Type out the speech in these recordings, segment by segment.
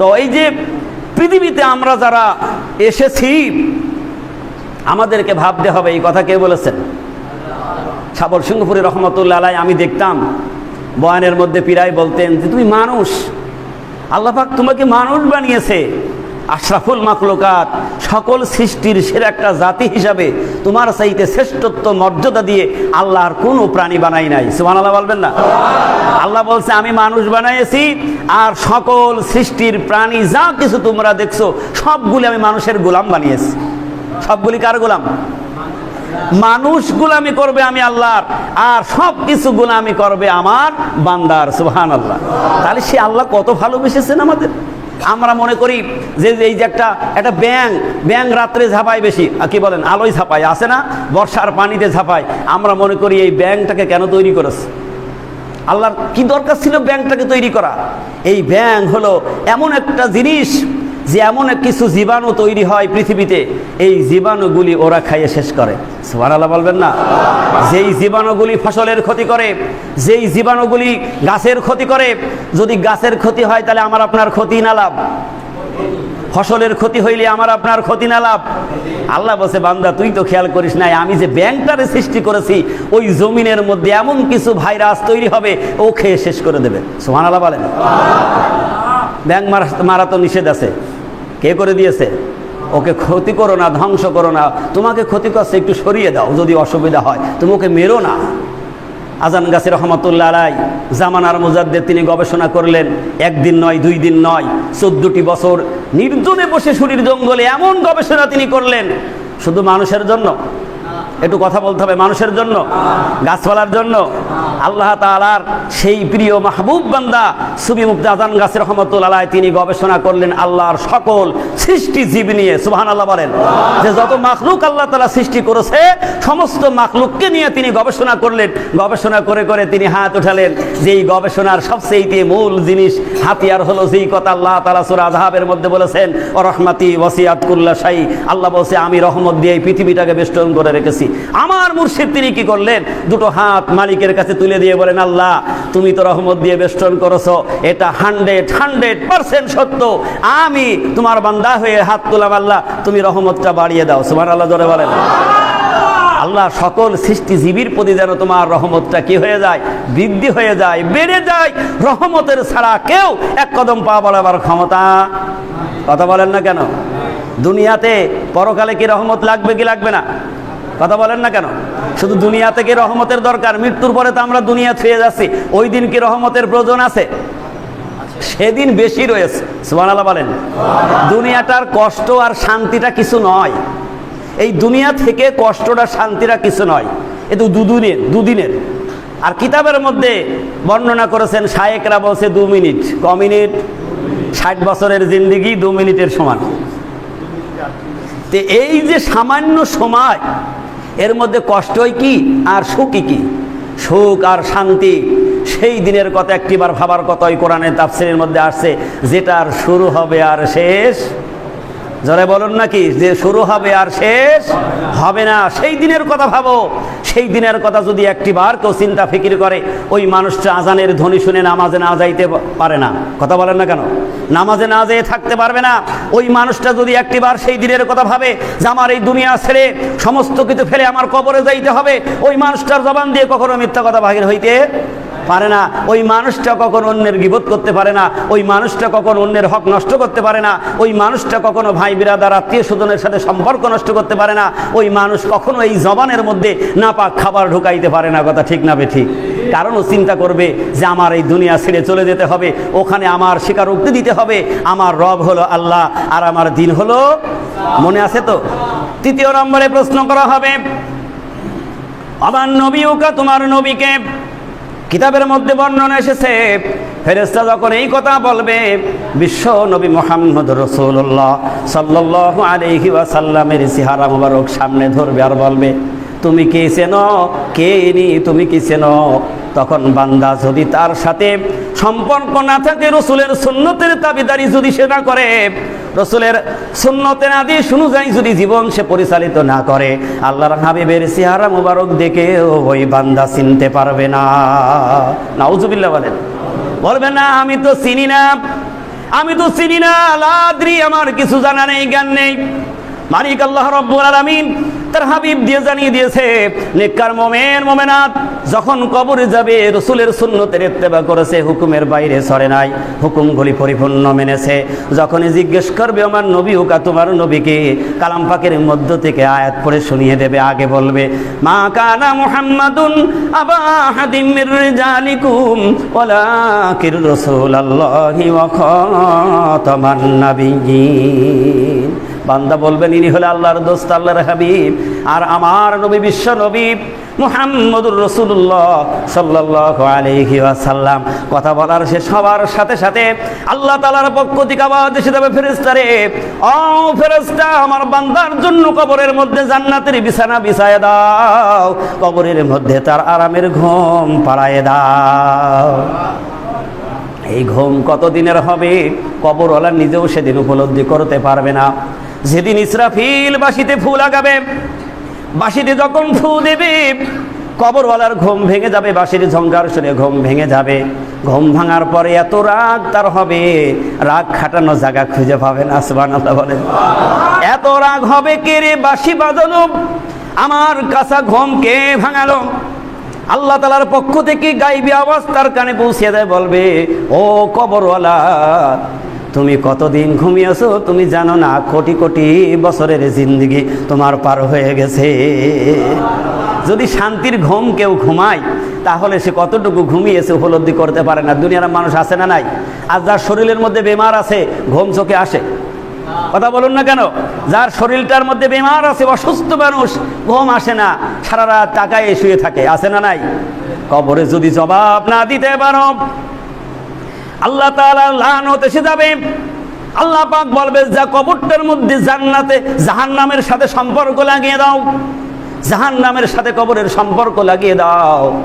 তো এই যে পৃথিবীতে আমরা যারা এসেছি, আমাদেরকে ভাবতে হবে, এই কথা কে বলেছেন? সাবর সিংহপুরী রহমতুল্লাহ আলাই আমি দেখতাম, বয়ানের মধ্যে পীরাই বলতেন যে, তুমি মানুষ। আল্লাহাক তোমাকে মানুষ বানিয়েছে। আশরাফুল মাকলুকাত সকল সৃষ্টির সেরা একটা জাতি হিসাবে তোমার চাইতে শ্রেষ্ঠত্ব, মর্যাদা দিয়ে আল্লাহর কোনো প্রাণী বানাই নাই। সুমান আল্লাহ বলবেন না? আল্লাহ বলছে, আমি মানুষ বানাইছি আর সকল সৃষ্টির প্রাণী যা কিছু তোমরা দেখছ, সবগুলি আমি মানুষের গোলাম বানিয়েছি। সবগুলি কার গোলাম? মানুষ গুলামি করবে আমি আল্লাহর, আর সব কিছু গুলামি করবে আমার বান্দার। সুহান আল্লাহ তাহলে সে আল্লাহ কত ভালোবেসেছেন আমাদের? আমরা মনে করি যে এই যে একটা একটা ব্যাং ব্যাং রাত্রে ঝাঁপায় বেশি। কি বলেন, আলোয় ঝাঁপায় আসে না? বর্ষার পানিতে ঝাঁপায়। আমরা মনে করি এই ব্যাংটাকে কেন তৈরি করেছে? আল্লাহর কি দরকার ছিল ব্যাংকটাকে তৈরি করা? এই ব্যাংক হলো এমন একটা জিনিস যে এমন কিছু জীবাণু তৈরি হয় পৃথিবীতে, এই জীবাণুগুলি ওরা খাইয়ে শেষ করে। সুবহানাল্লাহ বলবেন না? যেই জীবাণুগুলি ফসলের ক্ষতি করে, যেই জীবাণুগুলি গাছের ক্ষতি করে, যদি গাছের ক্ষতি হয় তাহলে আমার আপনার ক্ষতি না লাভ। ফসলের ক্ষতি হইলে আমার আপনার ক্ষতি না লাভ। আল্লাহ বসে বান্দা, তুই তো খেয়াল করিস নাই, আমি যে ব্যাংকটারে সৃষ্টি করেছি, ওই জমিনের মধ্যে এমন কিছু ভাইরাস তৈরি হবে, ও খেয়ে শেষ করে দেবে। সোহান আল্লাহ বলেন। ব্যাংক মারা তো নিষেধ আছে। কে করে দিয়েছে? ওকে ক্ষতি করো না, ধ্বংস করো না। তোমাকে ক্ষতি করছে, একটু সরিয়ে দাও, যদি অসুবিধা হয়। তুমি ওকে মেরো না। আজান গাছি রহমতুল্লাহ আলাই জামানার মুজাদ্দের তিনি গবেষণা করলেন, একদিন নয়, দুই দিন নয়, চোদ্দটি বছর নির্জনে বসে সুরির জঙ্গলে এমন গবেষণা তিনি করলেন। শুধু মানুষের জন্য একটু কথা বলতে হবে মানুষের জন্য, গাছপালার জন্য। আল্লাহ তালার সেই প্রিয় মাহবুব বান্দা সুবি মুক্তি আজান গাছ রহমতুল্লাহ তিনি গবেষণা করলেন আল্লাহর সকল সৃষ্টি জীব নিয়ে সুবাহান আল্লাহ বলেন। যে যত মাখলুক আল্লাহ তালা সৃষ্টি করেছে, সমস্ত মাখলুককে নিয়ে তিনি গবেষণা করলেন। গবেষণা করে করে তিনি হাত উঠালেন। যে এই গবেষণার সবচেয়ে মূল জিনিস, হাতিয়ার হলো যেই কথা আল্লাহ তালা সুরা আজহাবের মধ্যে বলেছেন ও রহমাতি ওসিয়াত কুল্লা শাহী আল্লাহ বলছে, আমি রহমত দিয়ে এই পৃথিবীটাকে বেষ্টন করে রেখেছি। আমার মুর্শিদ তিনি কি করলেন? দুটো হাত মালিকের কাছে তুলে দিয়ে বলেন, আল্লাহ, তুমি তো রহমত দিয়ে বেষ্টন করেছ। এটা হান্ড্রেড হান্ড্রেড পার্সেন্ট সত্য। আমি তোমার বান্দা হয়ে হাত তুলাম, আল্লাহ, তুমি রহমতটা বাড়িয়ে দাও। সুমার আল্লাহ ধরে বলেন। আল্লাহ, সকল সৃষ্টিজীবীর প্রতি যেন তোমার রহমতটা কি হয়ে যায়, বৃদ্ধি হয়ে যায়, বেড়ে যায়, রহমতের ছাড়া কেউ এক কদম পা বাড়াবার ক্ষমতা কথা বলেন না কেন? দুনিয়াতে পরকালে কি রহমত লাগবে কি লাগবে না? কথা বলেন না কেন? শুধু দুনিয়া থেকে রহমতের দরকার, মৃত্যুর পরে তো আমরা দুনিয়া ছুঁয়ে যাচ্ছি। ওই দিন কি রহমতের প্রয়োজন আছে? সেদিন বেশি রয়েছে। সুবহানাল্লাহ বলেন। দুনিয়াটার কষ্ট আর শান্তিটা কিছু নয়। এই দুনিয়া থেকে কষ্টটা, শান্তিটা কিছু নয়। এ তো দুদিনের দুদিনের। আর কিতাবের মধ্যে বর্ণনা করেছেন, শায়েকরা বলছে দু মিনিট। ক মিনিট? ষাট বছরের জিন্দিগি দু মিনিটের সমান। তো এই যে সামান্য সময় এর মধ্যে কষ্টই কি আর সুখই কি? সুখ আর শান্তি, সেই দিনের কথা একটিবার ভাবার কথাই কোরআনের তাফসিরের মধ্যে আসছে যেটা আর শুরু হবে আর শেষ জরে বলুন নাকি যে শুরু হবে আর শেষ হবে না। সেই দিনের কথা ভাবো। সেই দিনের কথা যদি একটিবার কেউ চিন্তা ফিকির করে, ওই মানুষটা আজানের ধ্বনি শুনে নামাজে না যাইতে পারে না। কথা বলেন না কেন? নামাজে না যেয়ে থাকতে পারবে না। ওই মানুষটা যদি একটিবার সেই দিনের কথা ভাবে যে আমার এই দুনিয়া ছেড়ে সমস্ত কিছু ফেলে আমার কবরে যাইতে হবে, ওই মানুষটার জবান দিয়ে কখনো মিথ্যা কথা বাহির হইতে পারে না। ওই মানুষটা কখন অন্যের গিবোধ করতে পারে না। ওই মানুষটা কখন অন্যের হক নষ্ট করতে পারে না। ওই মানুষটা কখনো ভাই, বিরাদার, আত্মীয় স্বজনের সাথে সম্পর্ক নষ্ট করতে পারে না। ওই মানুষ কখনো এই জবানের মধ্যে না পাক খাবার ঢুকাইতে পারে না। কথা ঠিক না ঠিক কারণ ও চিন্তা করবে যে আমার এই দুনিয়া ছেড়ে চলে যেতে হবে। ওখানে আমার স্বীকারোক্তি দিতে হবে। আমার রব হলো আল্লাহ আর আমার দিন হলো মনে আছে তো? তৃতীয় নম্বরে প্রশ্ন করা হবে আমার নবী ওকা তোমার নবীকে কিতাবের মধ্যে বর্ণনা এসেছে ফেরেস্তা যখন এই কথা বলবে, বিশ্ব নবী মোহাম্মদ রসুল্লাহ সাল্লাহ আলহি ওয়াসাল্লামের সিহারা মুবারক সামনে ধরবে আর বলবে, তুমি কে চেনো? কে নি? তুমি কি চেনো? তখন বান্দা যদি তার সাথে সম্পর্ক না থাকে, রসুলের সুন্নতের দাবিদারি যদি সে না করে, রসুলের সুন্নতের আদেশ অনুযায়ী যদি জীবন সে পরিচালিত না করে, আল্লাহর হাবিবের সিহারা মুবারক দেখে ওই বান্দা চিনতে পারবে না। নাউজুবিল্লাহ বলেন, বলবে, না, আমি তো চিনি না, আমি তো চিনি না, লাদ্রি, আমার কিছু জানা নেই, জ্ঞান নেই। মালিক আল্লাহ রব্বুল আলামিন তার হাবিব দিয়ে জানিয়ে দিয়েছে, নেককার মোমেন, মোমেনাত, যখন কবরে যাবে, রসুলের সুন্নতের ইত্তেবা করেছে, হুকুমের বাইরে সরে নাই, হুকুমগুলি পরিপূর্ণ মেনেছে। যখনই জিজ্ঞেস করবে, আমার নবী হোকা তোমার নবীকে? কালাম পাকের মধ্য থেকে আয়াত পড়ে শুনিয়ে দেবে, আগে বলবে, মা কানা মুহাম্মাদুন আবা হাদিম মির রিজালিকুম, ওয়ালাকির রাসূলুল্লাহি ওয়া খাতামান বান্দা বলবেন, ইনি হলে আল্লাহর দোস্ত, আল্লাহর হাবিব। আর আমার নবী বিশ্ব নবী মুহাম্মদুর রসুল্লাহ সাল্লাহ আলহি আসাল্লাম কথা বলার সে সবার সাথে সাথে আল্লাহ তালার পক্ষ থেকে আওয়াজ এসে দেবে ফেরেস্তারে ও ফেরেস্তা আমার বান্দার জন্য কবরের মধ্যে জান্নাতের বিছানা বিছায় দাও। কবরের মধ্যে তার আরামের ঘুম পাড়ায় দাও। এই ঘুম কতদিনের হবে? কবরওয়ালা নিজেও সেদিন উপলব্ধি করতে পারবে না। যেদিন ইসরাফিল বাসিতে ফু লাগাবে, বাসিতে যখন ফু দেবে, কবরওয়ালার ঘুম ভেঙে যাবে, বাসির ঝঙ্কার শুনে ঘুম ভেঙে যাবে। ঘুম ভাঙার পরে এত রাগ তার হবে, রাগ খাটানো জায়গা খুঁজে পাবে না আসবান বলেন। এত রাগ হবে কে রে বাসি বাজানো? আমার কাঁচা ঘুম কে ভাঙালো? আল্লাহ তালার পক্ষ থেকে গাইবি আওয়াজ তার কানে পৌঁছে দেয়, বলবে, ও কবরওয়ালা তুমি কতদিন ঘুমিয়েছো তুমি জানো না, কোটি কোটি বছরের জিন্দগি তোমার পার হয়ে গেছে। যদি শান্তির ঘুম কেউ ঘুমায়, তাহলে সে কতটুকু ঘুমিয়েছে উপলব্ধি করতে পারে না। দুনিয়ার মানুষ আসে না নাই? আর যার শরীরের মধ্যে বেমার আছে, ঘুম চোখে আসে। কথা বলুন না কেন? যার শরীরটার মধ্যে বেমার আছে, অসুস্থ মানুষ, ঘুম আসে না। সারা রাত টাকায় শুয়ে থাকে আসে না নাই? কবরে যদি জবাব না দিতে পারো আল্লাহ তাআলা লানত এসে যাবে। আল্লাহ পাক বলবে, যা কবরটার মধ্যে জান্নাতে জাহান্নামের সাথে সম্পর্ক লাগিয়ে দাও। জাহান্নামের সাথে কবরের সম্পর্ক লাগিয়ে দাও।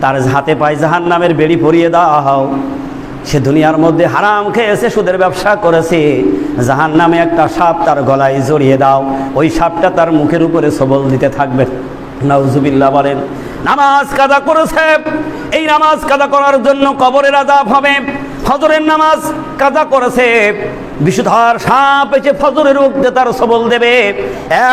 তার হাতে পায়ে জাহান্নামের বেড়ি পরিয়ে দাও। সে দুনিয়ার মধ্যে হারাম খেয়েছে, সুদের ব্যবসা করেছে। জাহান নামে একটা সাপ তার গলায় জড়িয়ে দাও। ওই সাপটা তার মুখের উপরে সবল দিতে থাকবে। নাউজুবিল্লাহ বলেন, নামাজ কাদা করেছে। এই নামাজ কাদা করার জন্য কবরের আজাব হবে। ফজরের নামাজ কাজা করেছে। বিষধর সাপ এসে ফজরের উঠতে তার সবল দেবে।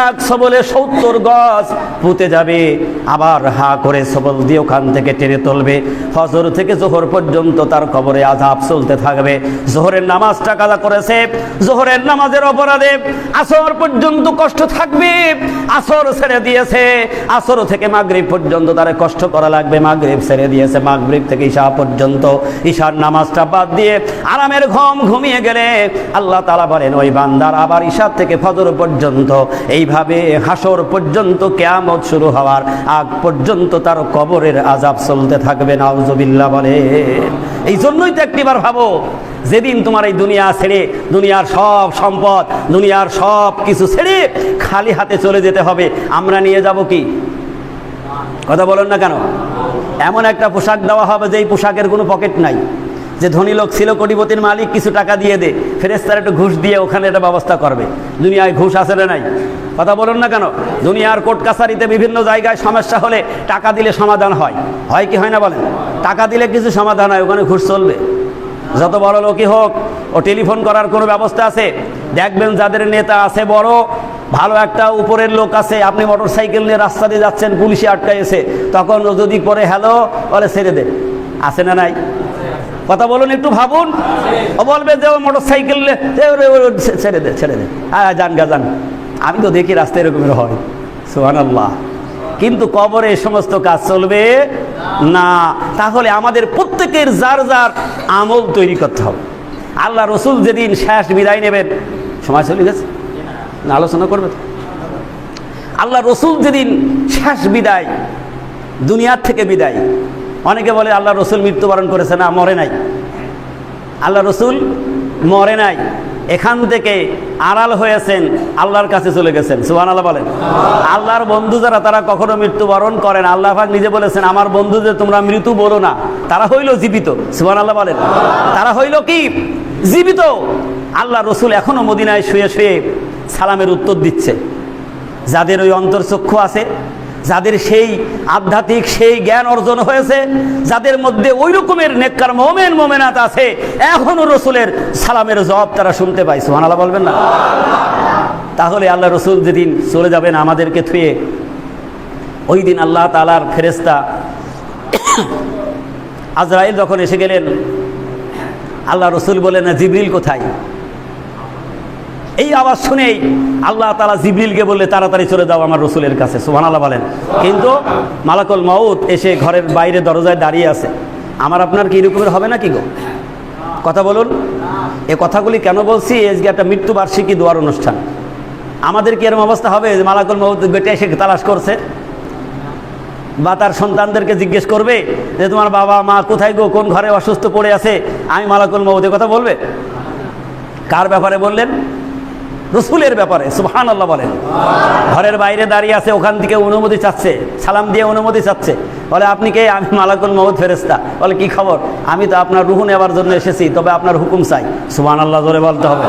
এক সবলে সত্তর গজ পুঁতে যাবে। আবার হা করে সবল দিয়ে ওখান থেকে টেনে তুলবে। ফজর থেকে জোহর পর্যন্ত তার কবরে আজাব চলতে থাকবে। জোহরের নামাজটা কাদা করেছে। জোহরের নামাজের অপরাধে আসর পর্যন্ত কষ্ট থাকবে। আসর ছেড়ে দিয়েছে। আসর থেকে মাগরিব পর্যন্ত তার কষ্ট করা লাগবে। মাগরিব ছেড়ে দিয়েছে। মাগরিব থেকে ঈশা পর্যন্ত ঈশার নামাজটা বাদ দিয়ে আরামের ঘুম ঘুমিয়ে গেলে আল্লাহ তালা বলেন, ওই বান্দার আবার ঈশার থেকে ফজর পর্যন্ত, এইভাবে হাসর পর্যন্ত কেয়ামত শুরু হওয়ার আগ পর্যন্ত তার কবরের আজাব চলতে থাকবে। নাউজুবিল্লাহ বলে এই জন্যই তো একটিবার ভাবো, যেদিন তোমার এই দুনিয়া ছেড়ে, দুনিয়ার সব সম্পদ, দুনিয়ার সব কিছু ছেড়ে খালি হাতে চলে যেতে হবে, আমরা নিয়ে যাব কি? কথা বলেন না কেন? এমন একটা পোশাক দেওয়া হবে যে এই পোশাকের কোনো পকেট নাই। যে ধনী লোক ছিল কোটিপতির মালিক, কিছু টাকা দিয়ে দে। ফেরেস্তার একটু ঘুষ দিয়ে ওখানে একটা ব্যবস্থা করবে। দুনিয়ায় ঘুষ আছে না নাই? কথা বলুন না কেন? দুনিয়ার কোর্ট কাছারিতে বিভিন্ন জায়গায় সমস্যা হলে টাকা দিলে সমাধান হয়। হয় কি হয় না বলেন? টাকা দিলে কিছু সমাধান হয়, ওখানে ঘুষ চলবে। যত বড় লোকই হোক, ও টেলিফোন করার কোনো ব্যবস্থা আছে? দেখবেন যাদের নেতা আছে বড়, ভালো একটা উপরের লোক আছে, আপনি মোটর সাইকেল নিয়ে রাস্তা দিয়ে যাচ্ছেন, পুলিশে আটকাইছে, তখন ও যদি পরে হ্যালো, বলে ছেড়ে দে আছে না নাই? কথা বলুন, একটু ভাবুন। বলবে যে মোটর সাইকেল ছেড়ে দে ছেড়ে দে। হ্যাঁ যান গা, যান। আমি তো দেখি রাস্তায় এরকমের হয়। সোহান আল্লাহ কিন্তু কবরে এই সমস্ত কাজ চলবে না। তাহলে আমাদের প্রত্যেকের যার যার আমল তৈরি করতে হবে। আল্লাহ রসুল যেদিন শেষ বিদায় নেবেন, সময় চলে গেছে। না, আলোচনা করবে? আল্লাহ রসুল যেদিন শেষ বিদায়, দুনিয়ার থেকে বিদায় অনেকে বলে আল্লাহ রসুল মৃত্যুবরণ করেছে, না, মরে নাই। আল্লাহ রসুল মরে নাই, এখান থেকে আড়াল হয়েছেন, আল্লাহর কাছে চলে গেছেন। সুহান আল্লাহ বলেন। আল্লাহর বন্ধু যারা, তারা কখনো মৃত্যুবরণ করেন। আল্লাহ পাক নিজে বলেছেন, আমার বন্ধু যে তোমরা মৃত্যু বলো না, তারা হইল জীবিত। সুহান আল্লাহ বলেন। তারা হইল কি? জীবিত। আল্লাহ রসুল এখনও মদিনায় শুয়ে শুয়ে সালামের উত্তর দিচ্ছে। যাদের ওই অন্তর্চক্ষু আছে যাদের সেই আধ্যাত্মিক, সেই জ্ঞান অর্জন হয়েছে, যাদের মধ্যে ওই রকমের নেককার মোমেন, মোমেনাত আছে, এখনও রসুলের সালামের জবাব তারা শুনতে পাই সুহানাল্লাহ বলবেন না? তাহলে আল্লাহ রসুল যেদিন চলে যাবেন আমাদেরকে থুয়ে, ওই দিন আল্লাহ তালার ফেরেস্তা আজরাইল যখন এসে গেলেন, আল্লাহ রসুল বলেন জিবরিল কোথায়? এই আওয়াজ শুনেই আল্লাহ তালা জিবরিলকে বললে, তাড়াতাড়ি চলে যাও আমার রসুলের কাছে। সুহান আল্লাহ বলেন। কিন্তু মালাকুল মাউত এসে ঘরের বাইরে দরজায় দাঁড়িয়ে আছে। আমার আপনার কি এরকমের হবে না কি গো? কথা বলুন। এ কথাগুলি কেন বলছি? আজকে একটা মৃত্যুবার্ষিকী দোয়ার অনুষ্ঠান। আমাদের কি এরকম অবস্থা হবে যে মালাকুল মাউত বেটে এসে তালাশ করছে? বা তার সন্তানদেরকে জিজ্ঞেস করবে যে, তোমার বাবা, মা কোথায় গো? কোন ঘরে অসুস্থ পড়ে আছে? আমি মালাকুল মাউদের কথা বলবে? কার ব্যাপারে বললেন? রসুলের ব্যাপারে সুহান আল্লাহ বলেন ঘরের বাইরে দাঁড়িয়ে আছে, ওখান থেকে অনুমতি চাচ্ছে, সালাম দিয়ে অনুমতি চাচ্ছে। বলে, আপনি কে? আমি মালাকুল মহম্মদ ফেরেস্তা বলে, কি খবর? আমি তো আপনার রুহু নেওয়ার জন্য এসেছি, তবে আপনার হুকুম চাই। সুহান আল্লাহ জোরে বলতে হবে।